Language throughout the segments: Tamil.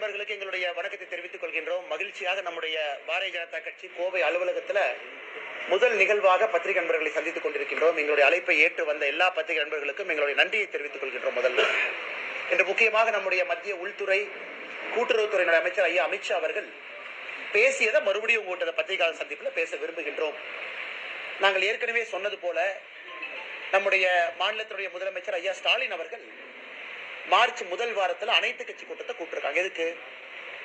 நண்பர்களுக்கு எங்களுடைய வணக்கத்தை தெரிவித்துக் கொள்கின்றோம். மகிழ்ச்சியாக நம்முடைய பாரதிய ஜனதா கட்சி கோவை அலுவலகத்தில் முதல் நிகழ்வாக பத்திரிகை நண்பர்களை சந்தித்துக் கொண்டிருக்கின்றோம். எங்களுடைய அழைப்பை ஏற்று வந்த எல்லா பத்திரிகை நண்பர்களுக்கும் எங்களுடைய நன்றியை தெரிவித்துக் கொள்கின்றோம் முதல்ல. இன்று முக்கியமாக நம்முடைய மத்திய உள்துறை கூட்டுறவுத்துறையினுடைய அமைச்சர் ஐயா அமித்ஷா அவர்கள் பேசியதை மறுபடியும் உங்கள்கிட்ட பத்திரிகையாளர் சந்திப்பில் பேச விரும்புகின்றோம். நாங்கள் ஏற்கனவே சொன்னது போல நம்முடைய மாநிலத்தினுடைய முதலமைச்சர் ஐயா ஸ்டாலின் அவர்கள் மார்ச் முதல் வாரத்தில் அனைத்து கட்சி கூட்டத்தை கூப்பிட்டுருக்காங்க. எதுக்கு?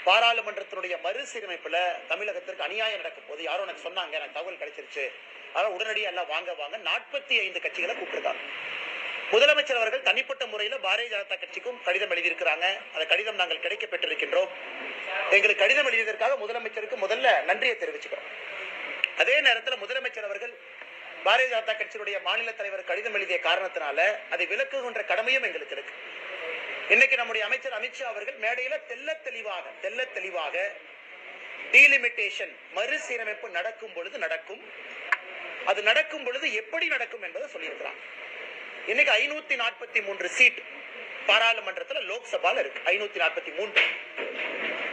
பாராளுமன்றத்தினுடைய மறுசீரமைப்புல தமிழகத்திற்கு அநியாயம் நடக்கும் போது யாரும் எனக்கு சொன்னாங்க எனக்கு தகவல் கிடைச்சிருச்சு. அதான் உடனடியாக எல்லாம் வாங்க வாங்க நாற்பத்தி ஐந்து கட்சிகளை கூப்பிட்டுருக்காங்க. முதலமைச்சர் அவர்கள் தனிப்பட்ட முறையில் பாரதிய ஜனதா கட்சிக்கும் கடிதம் எழுதியிருக்கிறாங்க. அந்த கடிதம் நாங்கள் கிடைக்க பெற்றிருக்கின்றோம் எங்களுக்கு கடிதம் எழுதியதற்காக முதலமைச்சருக்கு முதல்ல நன்றியை தெரிவிச்சுக்கிறோம். அதே நேரத்தில் முதலமைச்சர் அவர்கள் பாரதிய ஜனதா கட்சியினுடைய மாநில தலைவர் கடிதம் எழுதிய காரணத்தினால அதை விளக்குகின்ற கடமையும் எங்களுக்கு இருக்கு. இன்னைக்கு நம்முடைய அமைச்சர் அமித்ஷா அவர்கள் மேடையில தெல்ல தெளிவாக தெல்ல தெளிவாக டீலிமிட்டேஷன் மறுசீரமைப்பு நடக்கும் பொழுது நடக்கும். அது நடக்கும் பொழுது எப்படி நடக்கும் என்பதை சொல்லியிருக்கிறாங்க இன்னைக்கு ஐநூத்தி நாற்பத்தி மூன்று சீட் பாராளுமன்றத்துல லோக்சபால இருக்கு. ஐநூத்தி நாற்பத்தி மூன்று.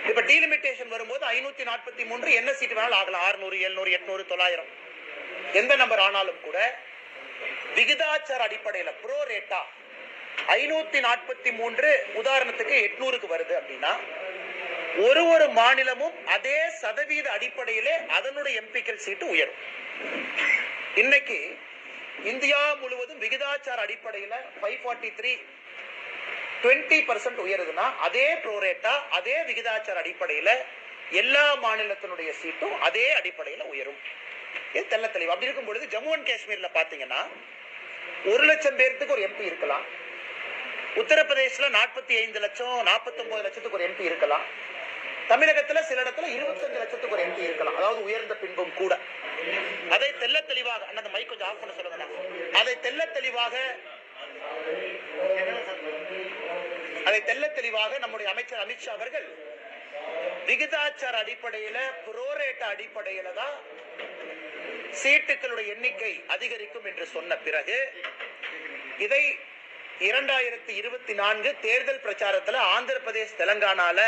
இப்ப டீலிமிட்டேஷன் வரும்போது ஐநூத்தி நாற்பத்தி மூன்று என்ன சீட் வேணாலும் ஆகலாம். ஆறுநூறு எழுநூறு எட்நூறு தொள்ளாயிரம். எந்த நம்பர் ஆனாலும் கூட விகிதாச்சார அடிப்படையில ப்ரோ ரேட்டா ஐநூத்தி நாற்பத்தி மூன்று உதாரணத்துக்கு எட்நூறுக்கு வருது அப்படின்னா ஒரு ஒரு மாநிலமும் அதே சதவீத அடிப்படையிலே அதனுடைய எம்பிக்கள் சீட்டு உயரும். இன்னைக்கு இந்தியா முழுவதும் விகிதாச்சார அடிப்படையில five forty three twenty percent உயருதுன்னா அதே ப்ரோரேட்டா அதே விகிதாச்சார அடிப்படையில எல்லா மாநிலத்தினுடைய சீட்டும் அதே அடிப்படையில உயரும். இது தெல்ல தெளிவு. அப்படி இருக்கும் பொழுது ஜம்மு அண்ட் காஷ்மீர்ல பாத்தீங்கன்னா ஒரு லட்சம் பேர்த்துக்கு ஒரு எம்பி இருக்கலாம். உத்தரப்பிரதேசல நாற்பத்தி ஐந்து லட்சம் நாற்பத்தொம்பது லட்சத்துக்கு ஒரு எம்பி இருக்கலாம். தமிழகத்தில் சில இடத்துல இருபத்தஞ்சு லட்சத்துக்கு ஒரு எம்பி இருக்கலாம். அதாவது உயர்ந்த பின்பும் கூட. அதை தெல்ல தெளிவாக அண்ணா, அந்த மைக் கொஞ்சம் ஆஃப் பண்ண சொல்லுங்க அதை தெல்ல தெளிவாக அதை தெல்ல தெளிவாக நம்முடைய அமைச்சர் அமித்ஷா அவர்கள் விகிதாச்சார அடிப்படையில புரோரேட்ட அடிப்படையில தான் சீட்டுகளுடைய எண்ணிக்கை அதிகரிக்கும் என்று சொன்ன பிறகு இதை இரண்டாயிரத்தி இருபத்தி நான்கு தேர்தல் பிரச்சாரத்துல ஆந்திர பிரதேஷ் தெலங்கானால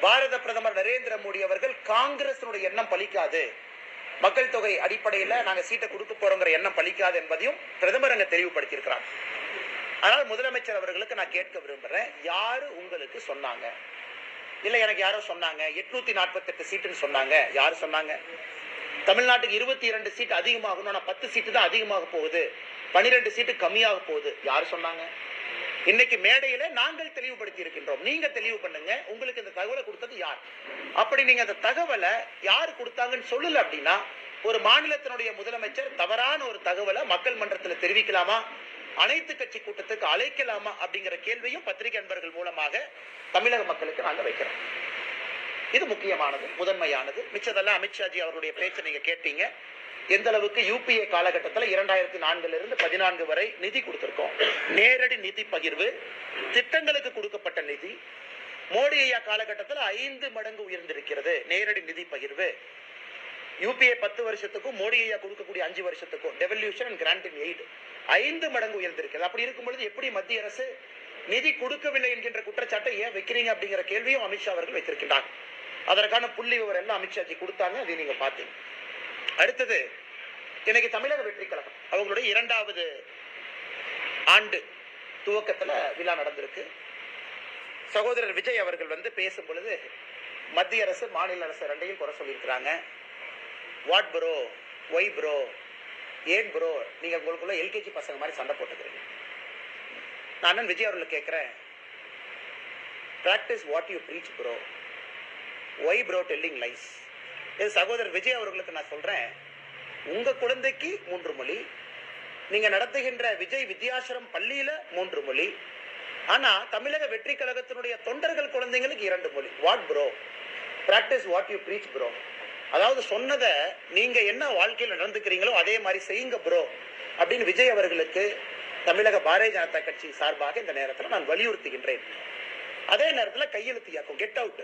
பாரத பிரதமர் நரேந்திர மோடி அவர்கள் காங்கிரசினுடைய எண்ணம் பலிக்காது. மக்கள் தொகை அடிப்படையில நாங்க சீட்டை கொடுக்க போறோங்கிற எண்ணம் பலிக்காது என்பதையும் பிரதமர் அங்க தெளிவுபடுத்தி அதனால் ஆனால் முதலமைச்சர் அவர்களுக்கு நான் கேட்க விரும்புறேன். யாரு உங்களுக்கு சொன்னாங்க? இல்லை எனக்கு யாரோ சொன்னாங்க? எட்நூத்தி நாற்பத்தி எட்டு சீட்டுன்னு சொன்னாங்க. யார் சொன்னாங்க? தமிழ்நாட்டுக்கு இருபத்தி இரண்டு சீட் அதிகமாகணும் ஆனால் பத்து சீட்டு தான் அதிகமாக போகுது. பனிரெண்டு சீட்டு கம்மியாக போகுது. யார் சொன்னாங்க? இன்னைக்கு மேடையில நாங்கள் தெளிவுபடுத்தி இருக்கின்றோம். நீங்க தெளிவு பண்ணுங்க. உங்களுக்கு இந்த தகவலை கொடுத்தது யார்? அப்படி நீங்க அந்த தகவலை யார் கொடுத்தாங்கன்னு சொல்லல அப்படின்னா ஒரு மாநிலத்தினுடைய முதலமைச்சர் தவறான ஒரு தகவலை மக்கள் மன்றத்தில் தெரிவிக்கலாமா? அனைத்து கட்சி கூட்டத்துக்கு அழைக்கலாமா? அப்படிங்கிற கேள்வியும் பத்திரிகை நண்பர்கள் மூலமாக தமிழக மக்களுக்கு நாங்க வைக்கிறோம். இது முக்கியமானது முதன்மையானது. மிச்சதெல்லாம் அமித்ஷாஜி அவருடைய பேச்சை நீங்க கேட்டீங்க. எந்த அளவுக்கு யூபிஏ காலகட்டத்தில் இரண்டாயிரத்தி நான்குல இருந்து பதினான்கு வரை நிதி கொடுத்திருக்கோம். நேரடி நிதி பகிர்வு திட்டங்களுக்கு கொடுக்கப்பட்ட நிதி மோடி ஐயா காலகட்டத்தில் ஐந்து மடங்கு உயர்ந்திருக்கிறது. நேரடி நிதி பகிர்வு. யூபிஏ பத்து வருஷத்துக்கும் மோடி ஐயா கொடுக்கக்கூடிய அஞ்சு வருஷத்துக்கும் devolution and grant in aid ஐந்து மடங்கு உயர்ந்திருக்கிறது. அப்படி இருக்கும் பொழுது எப்படி மத்திய அரசு நிதி கொடுக்கவில்லை என்கின்ற குற்றச்சாட்டை ஏன் வைக்கிறீங்க அப்படிங்கிற கேள்வியும் அமித்ஷா அவர்கள் வைத்திருக்கின்றார். அதற்கான புள்ளி விவரம் எல்லாம் அமித்ஷாஜி கொடுத்தாங்க அதை நீங்க பாத்தீங்க அடுத்தது இன்னைக்கு தமிழக வெற்றி கழகம். அவங்களுடைய இரண்டாவது ஆண்டு துவக்கத்துல விழா நடந்திருக்கு. சகோதரர் விஜய் அவர்கள் வந்து பேசும் பொழுது மத்திய அரசு மாநில அரசு ரெண்டையும் குறை சொல்லியிருக்கிறாங்க. What bro? Why bro? ஏன் ப்ரோ? நீங்கள் உங்களுக்குள்ள எல்கேஜி பசங்க மாதிரி சண்டை போட்டுக்கிறீங்க. நான் அண்ணன் விஜய் அவர்களை கேட்குறேன். Practice what you preach bro why bro telling lies என் சகோதரர் விஜய் அவர்களுக்கு நான் சொல்றேன். உங்க குழந்தைக்கு மூன்று மொழி நீங்க நடத்துகின்ற விஜய் வித்யாசிரம் பள்ளியில மூன்று மொழி ஆனா தமிழக வெற்றி கழகத்தினுடைய தொண்டர்கள் குழந்தைங்களுக்கு இரண்டு மொழி. What bro practice what you preach bro அதாவது சொன்னதை நீங்க என்ன வாழ்க்கையில் நடந்துக்கிறீங்களோ அதே மாதிரி செய்யுங்க ப்ரோ அப்படின்னு விஜய் அவர்களுக்கு தமிழக பாரதிய ஜனதா கட்சி சார்பாக இந்த நேரத்தில் நான் வலியுறுத்துகின்றேன். அதே நேரத்தில் கையெழுத்து இயக்கம். கெட் அவுட்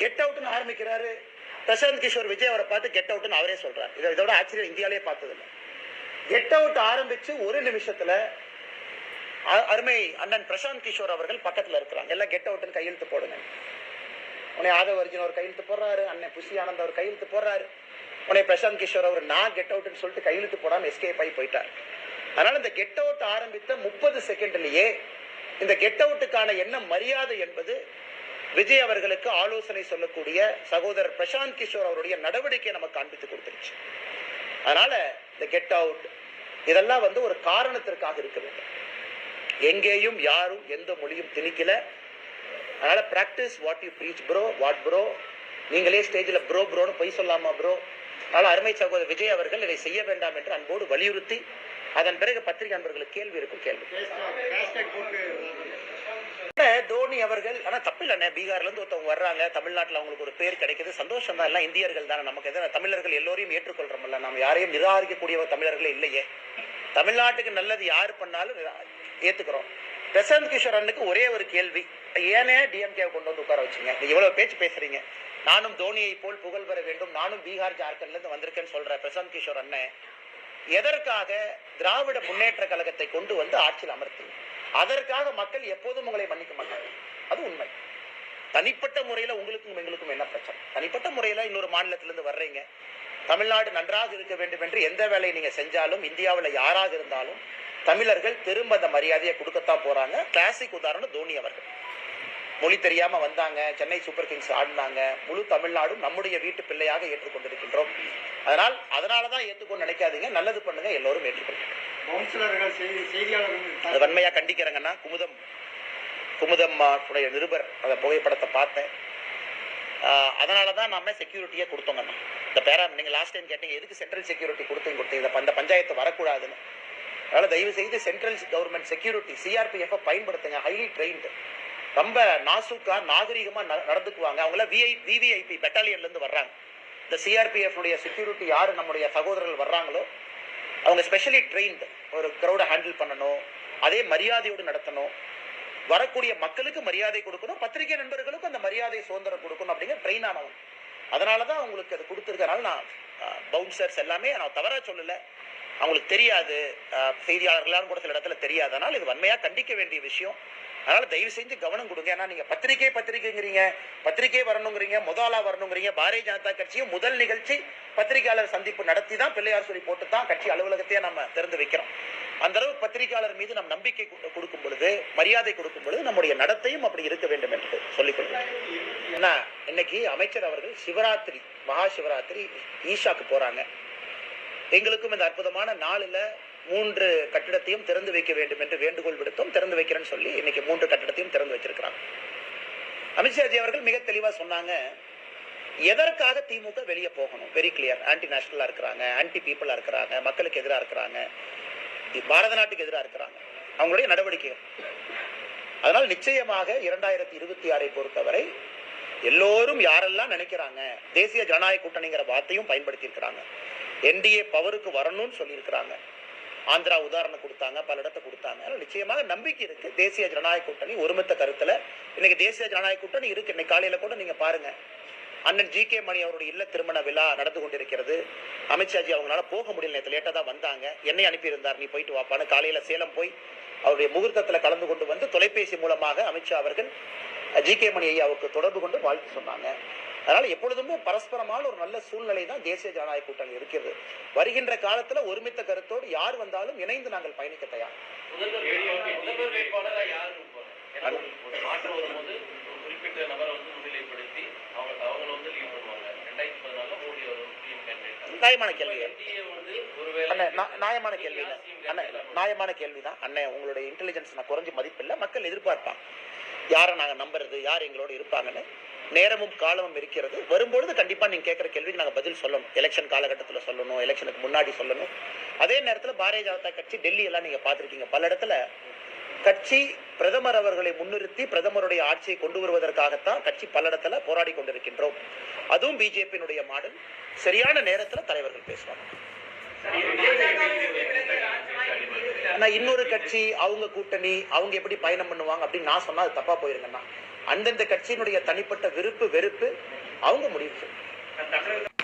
கெட் அவுட்னு ஆரம்பிக்கிறாரு. பிரசாந்த் கிஷோர் விஜய் அவரை பார்த்து கெட் அவுட்னு அவரே சொல்றாரு. இதை இதோட ஆச்சரியம் இந்தியாலே பார்த்ததில்ல. கெட் அவுட் ஆரம்பிச்சு ஒரு நிமிஷத்துல அ- அருமை அண்ணன் பிரசாந்த் கிஷோர் அவர்கள் பக்கத்துல இருக்கிறாங்க. எல்லாம் கெட் அவுட்னு கையெழுத்து போடுங்க. உன்னை ஆதவ அர்ஜுன் ஒரு கையெழுத்து போடுறாரு அண்ணன் புஷி ஆனந்த் அவர் கையெழுத்து போடுறாரு. உன்னை பிரசாந்த் கிஷோர் அவர் நான் கெட் அவுட்னு சொல்லிட்டு கையெழுத்து போடாம எஸ்கேப் ஆகி போயிட்டார். அதனால இந்த கெட் அவுட் ஆரம்பித்த முப்பது செகண்ட்லயே இந்த கெட் அவுட்டுக்கான என்ன மரியாதை என்பது விஜய் அவர்களுக்கு ஆலோசனை சொல்லக்கூடிய சகோதரர் பிரசாந்த் கிஷோர் அவருடைய நடவடிக்கையை நமக்கு காண்பித்து கொடுத்துருச்சு. அதனால இந்த கெட் அவுட் இதெல்லாம் வந்து ஒரு காரணத்திற்காக இருக்க வேண்டும். எங்கேயும் யாரும் எந்த மொழியும் திணிக்கல. அதனால practice what you preach bro what bro நீங்களே ஸ்டேஜில் ப்ரோ ப்ரோன்னு பொய் சொல்லாமா ப்ரோ அதனால் அருமை சகோதரர் விஜய் அவர்கள் இதை செய்ய வேண்டாம் என்று அன்போடு வலியுறுத்தி அதன் பிறகு பத்திரிகை அன்பர்களுக்கு கேள்வி இருக்கும் கேள்வி. தோனி அவர்கள் ஆனா தப்பில்லண்ணே பீகார்ல இருந்து ஒருத்தவங்க வர்றாங்க தமிழ்நாட்டுல அவங்களுக்கு ஒரு பேர் கிடைக்குது. சந்தோஷம் தான் எல்லாம் இந்தியர்கள் தானே நமக்கு. எதனா தமிழர்கள் எல்லோரையும் ஏற்றுக்கொள்றோம்ல நம்ம யாரையும் நிராகரிக்கக்கூடிய தமிழர்களே இல்லையே. தமிழ்நாட்டுக்கு நல்லது யார் பண்ணாலும் ஏத்துக்கிறோம். பிரசாந்த் கிஷோர் அண்ணுக்கு ஒரே ஒரு கேள்வி. ஏனே டிஎம்கே கொண்டு வந்து உட்கார வச்சீங்க? எவ்வளவு இவ்வளவு பேச்சு பேசுறீங்க. நானும் தோனியை போல் புகழ் பெற வேண்டும். நானும் பீகார் ஜார்க்கண்ட்ல இருந்து வந்திருக்கேன்னு சொல்ற பிரசாந்த் கிஷோர் அண்ணன் எதற்காக திராவிட முன்னேற்ற கழகத்தை கொண்டு வந்து ஆட்சியில் அமர்த்தீங்க? அதற்காக மக்கள் எப்போதும் உங்களை மன்னிக்க மாட்டாங்க அது உண்மை. தனிப்பட்ட முறையில உங்களுக்கும் எங்களுக்கும் என்ன பிரச்சனை? தனிப்பட்ட முறையில இன்னொரு மாநிலத்திலிருந்து வர்றீங்க. தமிழ்நாடு நன்றாக இருக்க வேண்டும் என்று எந்த வேலையை நீங்க செஞ்சாலும் இந்தியாவில் யாராக இருந்தாலும் தமிழர்கள் திரும்ப அந்த மரியாதையை கொடுக்கத்தான் போறாங்க. கிளாசிக் உதாரணம் தோனி அவர்கள். மொழி தெரியாம வந்தாங்க. சென்னை சூப்பர் கிங்ஸ் ஆடினாங்க. முழு தமிழ்நாடும் நம்முடைய வீட்டு பிள்ளையாக ஏற்றுக்கொண்டிருக்கின்றோம். அதனால் அதனாலதான் ஏற்றுக்கொண்டு நினைக்காதீங்க. நல்லது பண்ணுங்க. எல்லோரும் ஏற்றுக்கொள்ளுங்க கவுன்சிலர்கள் செய்தி அது செய்தியாளர்கள் கண்டிக்கிறேங்கன்னா குமுதம் குமுதம் உடைய நிருபர் அந்த புகைப்படத்தை பார்த்தேன். அதனால தான் நாம செக்யூரிட்டியே கொடுத்தோங்கண்ணா இந்த பேரா நீங்கள் லாஸ்ட் டைம் கேட்டீங்க எதுக்கு சென்ட்ரல் செக்யூரிட்டி கொடுத்தீங்க கொடுத்தீங்க? இந்த பஞ்சாயத்து வரக்கூடாதுன்னு. அதனால் தயவு செய்து சென்ட்ரல் கவர்மெண்ட் செக்யூரிட்டி சிஆர்பிஎஃப் பயன்படுத்துங்க. ஹைலி ட்ரெயின்டு ரொம்ப நாசுக்கா நாகரிகமாக ந- நடந்துக்குவாங்க. அவங்களாம் விஐ விவிஐபி பெட்டாலியன்லேருந்து வர்றாங்க. இந்த சிஆர்பிஎஃப் உடைய செக்யூரிட்டி யார் நம்முடைய சகோதரர்கள் வர்றாங்களோ அவங்க ஸ்பெஷலி ட்ரெயின்டு ஒரு க்ரௌடை ஹேண்டில் பண்ணணும் அதே மரியாதையோடு நடத்தணும். வரக்கூடிய மக்களுக்கு மரியாதை கொடுக்கணும் பத்திரிகை நண்பர்களுக்கும் அந்த மரியாதை சுதந்திரம் கொடுக்கணும் அப்படிங்கிற ட்ரெயின் ஆனவன் அதனால தான் அவங்களுக்கு அது கொடுத்துருக்கனால நான் பவுன்சர்ஸ் எல்லாமே நான் தவறாக சொல்லலை. அவங்களுக்கு தெரியாது. செய்தியாளர்களாலும் கூட சில இடத்துல தெரியாது இது வன்மையாக கண்டிக்க வேண்டிய விஷயம். அதனால தயவு செஞ்சு கவனம் கொடுங்க. ஏன்னா நீங்க பத்திரிகை பத்திரிகைங்கிறீங்க பத்திரிகை வரணுங்கிறீங்க முதலா வரணுங்கிறீங்க பாரதிய ஜனதா கட்சியும் முதல் நிகழ்ச்சி பத்திரிகையாளர் சந்திப்பு நடத்தி தான் பிள்ளையார் சொல்லி போட்டு தான் கட்சி அலுவலகத்தையே நம்ம திறந்து வைக்கிறோம். அந்த அளவு பத்திரிகையாளர் மீது நம் நம்பிக்கை கொடுக்கும் பொழுது மரியாதை கொடுக்கும் பொழுது நம்முடைய நடத்தையும் அப்படி இருக்க வேண்டும் என்று சொல்லிக் கொள்கிறேன் ஏன்னா இன்னைக்கு அமைச்சர் அவர்கள் சிவராத்திரி மகா சிவராத்திரி ஈஷாக்கு போறாங்க. எங்களுக்கும் இந்த அற்புதமான நாளில் மூன்று கட்டிடத்தையும் திறந்து வைக்க வேண்டும் என்று வேண்டுகோள் விடுத்தோம் திறந்து வைக்கிறேன்னு சொல்லி இன்னைக்கு மூன்று கட்டிடத்தையும் திறந்து வச்சிருக்கிறாங்க. அமித்ஷாஜி அவர்கள் மிக தெளிவா சொன்னாங்க எதற்காக திமுக வெளியே போகணும்? வெரி கிளியர் ஆன்டி நேஷனலா இருக்கிறாங்க ஆன்டி பீப்புளா இருக்கிறாங்க மக்களுக்கு எதிராக இருக்கிறாங்க பாரத நாட்டுக்கு எதிராக இருக்கிறாங்க. அவங்களுடைய நடவடிக்கைகள். அதனால் நிச்சயமாக இரண்டாயிரத்தி இருபத்தி ஆறை பொறுத்தவரை எல்லோரும் யாரெல்லாம் நினைக்கிறாங்க தேசிய ஜனநாயக கூட்டணிங்கிற வார்த்தையும் பயன்படுத்தி இருக்கிறாங்க என்டிஏ பவருக்கு வரணும்னு சொல்லியிருக்கிறாங்க. ஆந்திரா உதாரணம் கொடுத்தாங்க பல இடத்தை கொடுத்தாங்க. அதனால நிச்சயமாக நம்பிக்கை இருக்கு. தேசிய ஜனநாயக கூட்டணி ஒருமித்த கருத்துல. இன்னைக்கு தேசிய ஜனநாயக கூட்டணி இருக்கு. இன்னைக்கு காலையில கூட நீங்க பாருங்க. அண்ணன் ஜி கே மணி அவருடைய இல்ல திருமண விழா நடந்து கொண்டிருக்கிறது. அமித்ஷாஜி அவங்களால போக முடியல. நேற்று லேட்டாக தான் வந்தாங்க. என்னை அனுப்பியிருந்தார் நீ போயிட்டு வாப்பான்னு காலையில சேலம் போய் அவருடைய முகூர்த்தத்தில் கலந்து கொண்டு வந்து தொலைபேசி மூலமாக அமித்ஷா அவர்கள் ஜி கே மணி ஐயாவுக்கு தொடர்பு கொண்டு வாழ்த்து சொன்னாங்க. அதனால எப்பொழுதுமே பரஸ்பரமான ஒரு நல்ல சூழ்நிலை தான் தேசிய ஜனநாயக கூட்டணி இருக்கிறது. வருகின்ற காலத்துல ஒருமித்த கருத்தோடு யார் வந்தாலும் இணைந்து நாங்கள் பயணிக்க தயார். நியாயமான கேள்வி. நியாயமான கேள்வி. நியாயமான கேள்விதான். அண்ணே உங்களுடைய இன்டெலிஜென்ஸ் நான் குறைஞ்சு மதிப்பில்லை. மக்கள் எதிர்பார்ப்பாங்க. யாரை நாங்க நம்புறது? யார் எங்களோட இருப்பாங்கன்னு? நேரமும் காலமும் இருக்கிறது. வரும்பொழுது கண்டிப்பா நீங்க கேட்குற கேள்விக்கு நாங்க பதில் சொல்லணும். எலெக்ஷன் காலகட்டத்துல சொல்லணும் எலெக்ஷனுக்கு முன்னாடி சொல்லணும். அதே நேரத்துல பாரதிய ஜனதா கட்சி டெல்லி எல்லாம் நீங்க பார்த்திருக்கீங்க. பல இடத்துல கட்சி பிரதமர் அவர்களை முன்னிறுத்தி பிரதமருடைய ஆட்சியை கொண்டு வருவதற்காகத்தான் கட்சி பல இடத்துல போராடி கொண்டிருக்கின்றோம். அதுவும் பிஜேபியினுடைய மாடல். சரியான நேரத்துல தலைவர்கள் பேசுவாங்க. ஆனா இன்னொரு கட்சி அவங்க கூட்டணி அவங்க எப்படி பயணம் பண்ணுவாங்க அப்படின்னு நான் சொன்னா அது தப்பா போயிருங்கண்ணா. அந்தந்த கட்சியினுடைய தனிப்பட்ட விருப்பு வெறுப்பு அவங்க முடிவு